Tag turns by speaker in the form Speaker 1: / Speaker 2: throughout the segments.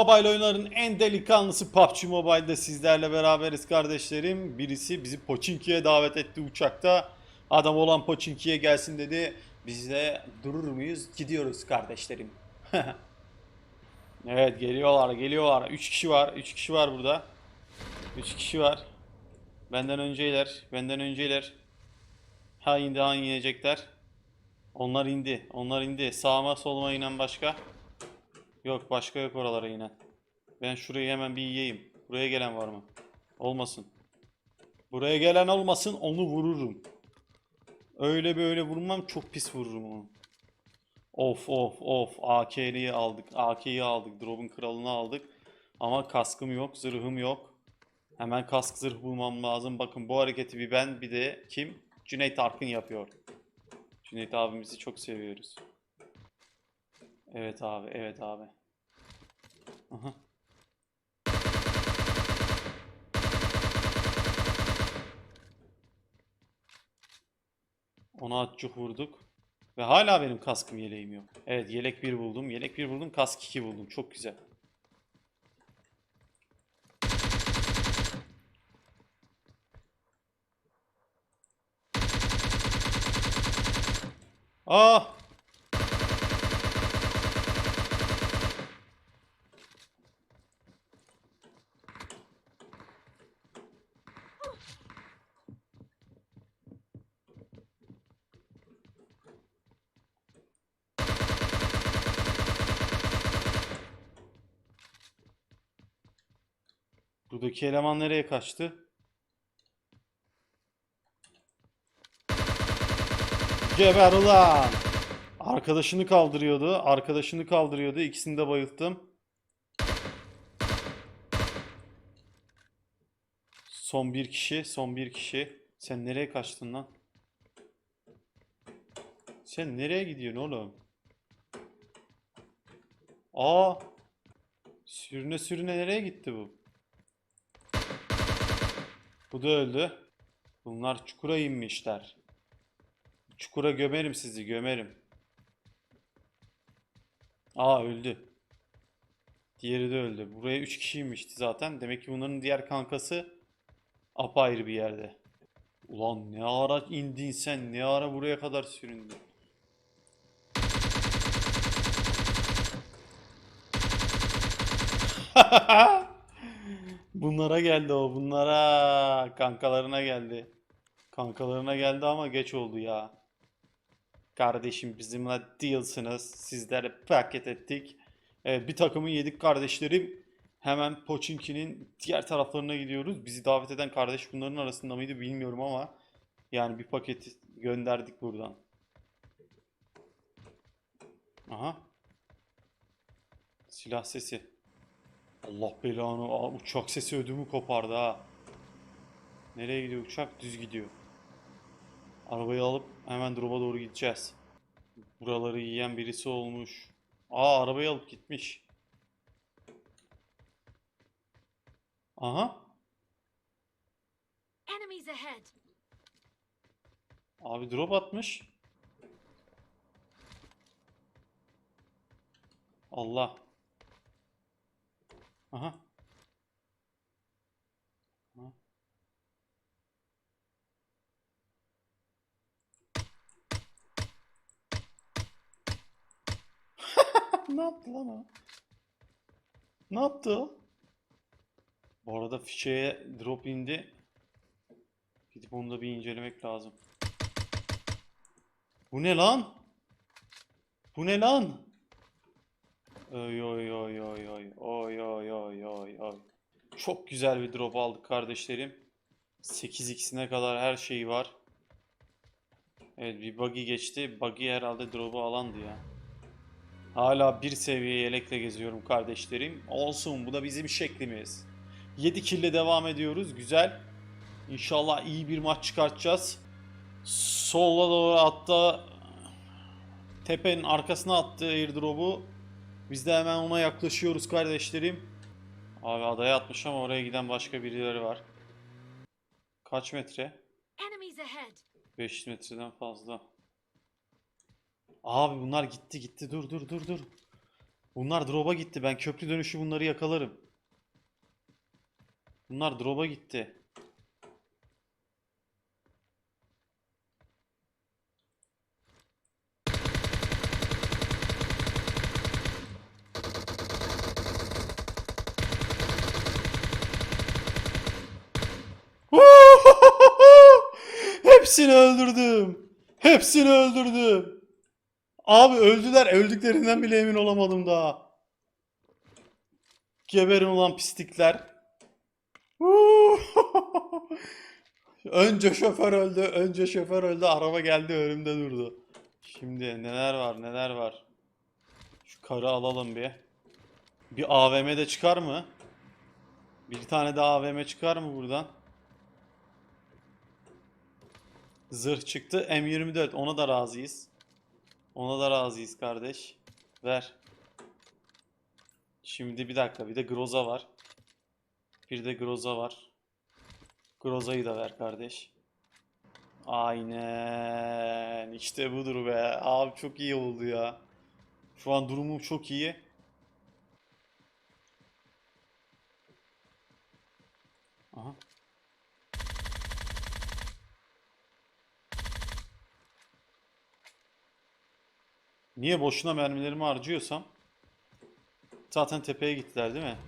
Speaker 1: Mobile oyunların en delikanlısı PUBG Mobile'de sizlerle beraberiz kardeşlerim. Birisi bizi Pochinki'ye davet etti uçakta. Adam olan Pochinki'ye gelsin dedi. Biz de durur muyuz? Gidiyoruz kardeşlerim. evet geliyorlar geliyorlar. 3 kişi var. 3 kişi var burada. 3 kişi var. Benden önceyler. Benden önceyler. Ha indi ha inecekler. Onlar indi. Onlar indi. Sağıma soluma inen başka. Yok başka yok oralara inen. Ben şurayı hemen bir yiyeyim. Buraya gelen var mı? Olmasın. Buraya gelen olmasın onu vururum. Öyle böyle vurmam çok pis vururum onu. Of of of AK'liyi aldık. AK'yi aldık. Drop'un kralını aldık. Ama kaskım yok, zırhım yok. Hemen kask zırh bulmam lazım. Bakın bu hareketi bir ben bir de kim? Cüneyt Arkın yapıyor. Cüneyt abimizi çok seviyoruz. Evet abi, evet abi. Ona atçuk vurduk. Ve hala benim kaskım yeleğim yok. Evet yelek 1 buldum. Yelek 1 buldum. Kask 2 buldum. Çok güzel. Ah! Buradaki eleman nereye kaçtı? Geber ulan! Arkadaşını kaldırıyordu. Arkadaşını kaldırıyordu. İkisini de bayılttım. Son bir kişi. Son bir kişi. Sen nereye kaçtın lan? Sen nereye gidiyorsun oğlum? Aa! Sürüne sürüne nereye gitti bu? Bu da öldü. Bunlar çukura inmişler. Çukura gömerim sizi, gömerim. Aa öldü. Diğeri de öldü. Buraya 3 kişi inmişti zaten. Demek ki bunların diğer kankası apayrı bir yerde. Ulan ne ara indin sen? Ne ara buraya kadar süründün? Bunlara geldi o, bunlara. Kankalarına geldi. Kankalarına geldi ama geç oldu ya. Kardeşim bizimle değilsiniz. Sizlere paket ettik. Evet, bir takımı yedik kardeşlerim. Hemen Pochinki'nin diğer taraflarına gidiyoruz. Bizi davet eden kardeş bunların arasında mıydı bilmiyorum ama yani bir paket gönderdik buradan. Aha. Silah sesi. Allah belanı. Aa, uçak sesi ödümü kopardı ha. Nereye gidiyor uçak? Düz gidiyor. Arabayı alıp hemen drop'a doğru gideceğiz. Buraları yiyen birisi olmuş. Aa arabayı alıp gitmiş. Aha. Abi drop atmış. Allah. Aha. Aha. Ne yaptı lan o? Ne yaptı o? Bu arada fişeğe drop indi. Gidip onu da bir incelemek lazım. Bu ne lan? Bu ne lan? Oy oy oy oy oy. Oy oy oy oy oy. Çok güzel bir drop aldık kardeşlerim. 8x'ine kadar her şeyi var. Evet bir buggy geçti. Buggy herhalde drop'u alandı ya. Hala bir seviye yelekle geziyorum kardeşlerim. Olsun bu da bizim şeklimiz. 7 kille devam ediyoruz. Güzel. İnşallah iyi bir maç çıkartacağız. Sola doğru hatta tepenin arkasına attığı airdrop'u biz de hemen ona yaklaşıyoruz kardeşlerim. Abi adaya atmış ama oraya giden başka birileri var. Kaç metre?
Speaker 2: Enemies ahead.
Speaker 1: 500 metreden fazla. Abi bunlar gitti gitti. Dur dur dur dur. Bunlar drop'a gitti. Ben köprü dönüşü bunları yakalarım. Bunlar drop'a gitti. Hepsini öldürdüm. Hepsini öldürdüm. Abi öldüler. Öldüklerinden bile emin olamadım daha. Geberin ulan pislikler. önce şoför öldü. Önce şoför öldü. Araba geldi önümde durdu. Şimdi neler var neler var. Şu karı alalım bir. Bir AVM de çıkar mı? Bir tane daha AVM çıkar mı buradan? Zırh çıktı. M24 ona da razıyız. Ona da razıyız kardeş. Ver. Şimdi bir dakika bir de Groza var. Bir de Groza var. Groza'yı da ver kardeş. Aynen. İşte budur be. Abi çok iyi oldu ya. Şu an durumum çok iyi. Aha. Niye boşuna mermilerimi harcıyorsam? Zaten tepeye gittiler değil mi?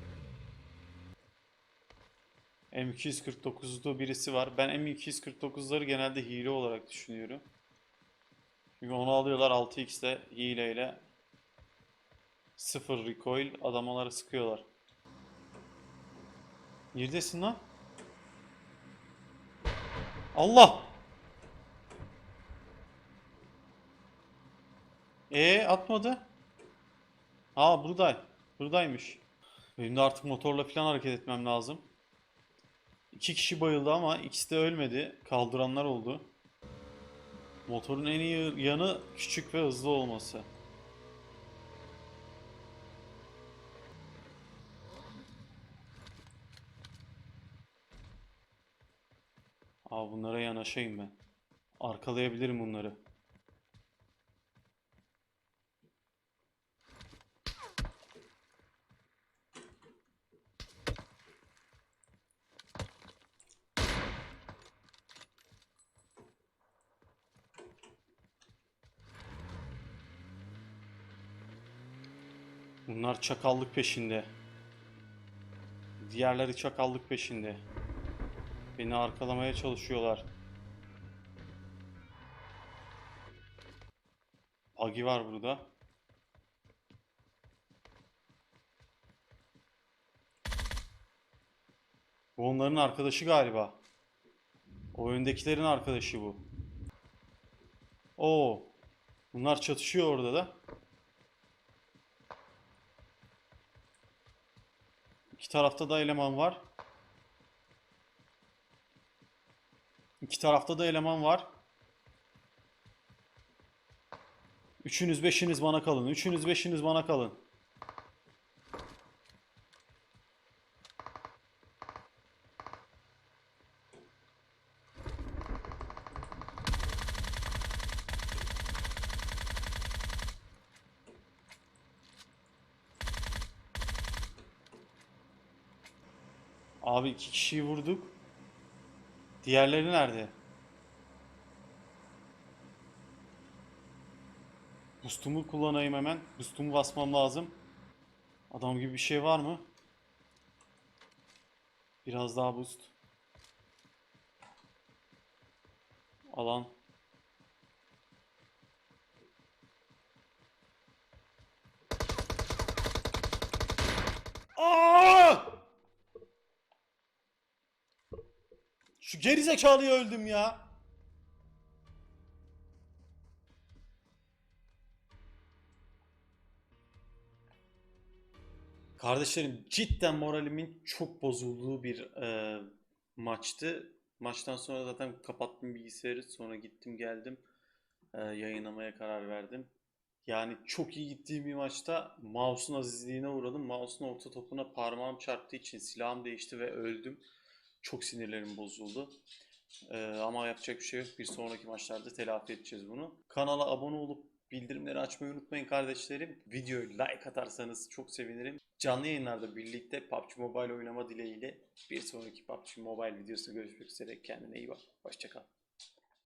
Speaker 1: M249'da birisi var. Ben M249'ları genelde hile olarak düşünüyorum. Çünkü onu alıyorlar 6x'le hileyle 0 recoil adamları sıkıyorlar. Neredesin lan? Allah! E atmadı. Aa buradayım. Buradaymış. Benim de artık motorla falan hareket etmem lazım. İki kişi bayıldı ama ikisi de ölmedi. Kaldıranlar oldu. Motorun en iyi yanı küçük ve hızlı olması. Aa bunlara yanaşayım ben. Arkalayabilirim bunları. Bunlar çakallık peşinde. Diğerleri çakallık peşinde. Beni arkalamaya çalışıyorlar. Agi var burada. Bu onların arkadaşı galiba. O öndekilerin arkadaşı bu. Oo. Bunlar çatışıyor orada da. İki tarafta da eleman var. İki tarafta da eleman var. Üçünüz beşiniz bana kalın. Üçünüz beşiniz bana kalın. Abi iki kişiyi vurduk. Diğerleri nerede? Boost'umu kullanayım hemen. Boost'umu basmam lazım. Adam gibi bir şey var mı? Biraz daha boost. Alan. Aa! Şu gerizekalıyı öldüm ya. Kardeşlerim cidden moralimin çok bozulduğu bir e, maçtı. Maçtan sonra zaten kapattım bilgisayarı. Sonra gittim geldim. E, yayınlamaya karar verdim. Yani çok iyi gittiğim bir maçta mouse'un azizliğine uğradım. Mouse'un orta topuna parmağım çarptığı için silahım değişti ve öldüm. Çok sinirlerim bozuldu. Ee, ama yapacak bir şey yok. Bir sonraki maçlarda telafi edeceğiz bunu. Kanala abone olup Bildirimleri açmayı unutmayın kardeşlerim. Videoyu like atarsanız çok sevinirim. Canlı yayınlarda birlikte PUBG Mobile oynama dileğiyle bir sonraki PUBG Mobile videosunda görüşmek üzere. Kendine iyi bak. Hoşçakal.